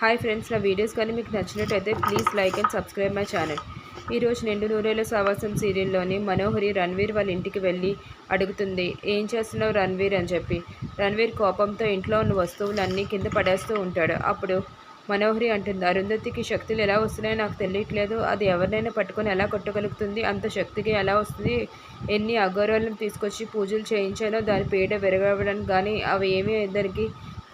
Hi friends నా videos కానీ మీకు నచ్చినట్టయితే please like and subscribe my channel. ఈరోజు నిండు నూరేళ్ళ సావాసం సీరియల్లోని మనోహరి రణ్వీర్ వాళ్ళ ఇంటికి వెళ్ళి అడుగుతుంది ఏం చేస్తున్నావు రణ్వీర్? అని చెప్పి. రణ్వీర్ కోపంతో ఇంట్లో ఉన్న వస్తువులన్నీ కింద పడేస్తూ ఉంటాడు. అప్పుడు మనోహరి అంటుంది అరుంధతికి శక్తులు ఎలా వస్తున్నాయో నాకు తెలియట్లేదు. అది ఎవరినైనా పట్టుకొని ఎలా కొట్టగలుగుతుంది? అంత శక్తికి ఎలా వస్తుంది? ఎన్ని అగౌరవాలను తీసుకొచ్చి పూజలు చేయించాలో దాని పీడ విరగడానికి కానీ అవి ఏమీ ఇద్దరికి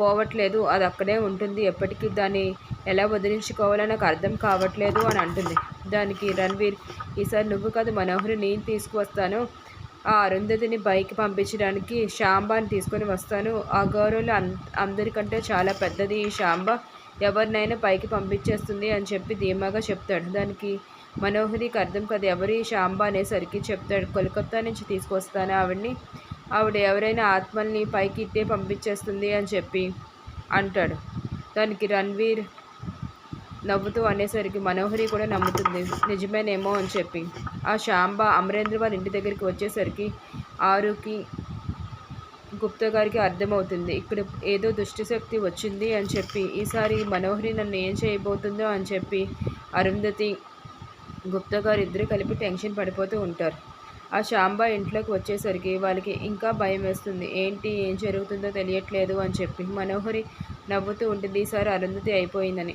పోవట్లేదు అది అక్కడే ఉంటుంది. ఎప్పటికీ దాన్ని ఎలా వదిలించుకోవాలో నాకు అర్థం కావట్లేదు అని అంటుంది. దానికి రణ్వీర్ ఈసారి నువ్వు కాదు మనోహరి నేను తీసుకువస్తాను. ఆ అరుంధతిని బైక్ పంపించడానికి శాంబాని తీసుకొని వస్తాను. ఆ గౌరవులు అందరికంటే చాలా పెద్దది ఈ శాంబ ఎవరినైనా పైకి పంపించేస్తుంది అని చెప్పి ధీమాగా చెప్తాడు. దానికి మనోహరికి అర్థం కాదు ఎవరి శాంబ అనేసరికి చెప్తాడు. కోల్కత్తా నుంచి తీసుకొస్తాను ఆవిడ్ని. ఆవిడ ఎవరైనా ఆత్మల్ని పైకిట్టే పంపించేస్తుంది అని చెప్పి అంటాడు. దానికి రణ్వీర్ నవ్వుతూ అనేసరికి మనోహరి కూడా నమ్ముతుంది. నిజమేనేమో అని చెప్పి. ఆ శాంబ అమరేంద్ర వాళ్ళ ఇంటి దగ్గరికి వచ్చేసరికి ఆరుకి గుప్తా గారికి అర్థమవుతుంది. ఇక్కడ ఏదో దుష్టశక్తి వచ్చింది అని చెప్పి. ఈసారి మనోహరి నన్ను ఏం చేయబోతుందో అని చెప్పి అరుంధతి గుప్తా గారు ఇద్దరు కలిపి టెన్షన్ పడిపోతూ ఉంటారు. ఆ శాంబ ఇంట్లోకి వచ్చేసరికి వాళ్ళకి ఇంకా భయం వేస్తుంది. ఏంటి? ఏం జరుగుతుందో తెలియట్లేదు అని చెప్పి మనోహరి నవ్వుతూ ఉంటుంది. ఈసారి అరుంధతి అయిపోయిందని.